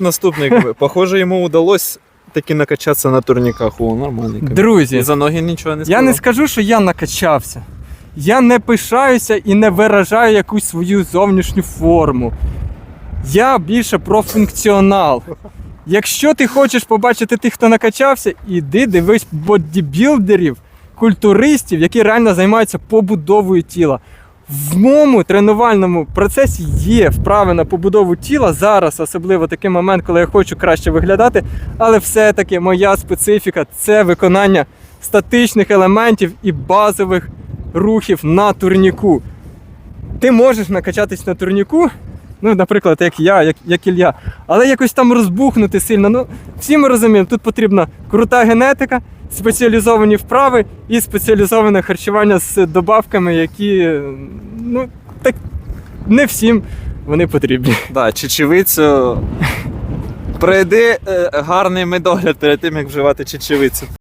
Наступний, похоже, йому удалось таки накачатися на турніках. О, нормальний. кабін. Друзі, І за ноги нічого не Я сказав. не скажу, що я накачався. Я не пишаюся і не виражаю якусь свою зовнішню форму. Я більше про функціонал. Якщо ти хочеш побачити тих, хто накачався, іди дивись бодібілдерів, культуристів, які реально займаються побудовою тіла. В моєму тренувальному процесі є вправи на побудову тіла зараз, особливо такий момент, коли я хочу краще виглядати. Але все-таки моя специфіка це виконання статичних елементів і базових рухів на турніку. Ти можеш накачатись на турніку, ну, наприклад, як я, як, як Ілля, але якось там розбухнути сильно. Ну, всі ми розуміємо, тут потрібна крута генетика, спеціалізовані вправи і спеціалізоване харчування з добавками, які ну, так, не всім вони потрібні. Да, чечевицю. Пройди е, гарний медогляд перед тим, як вживати чечевицю.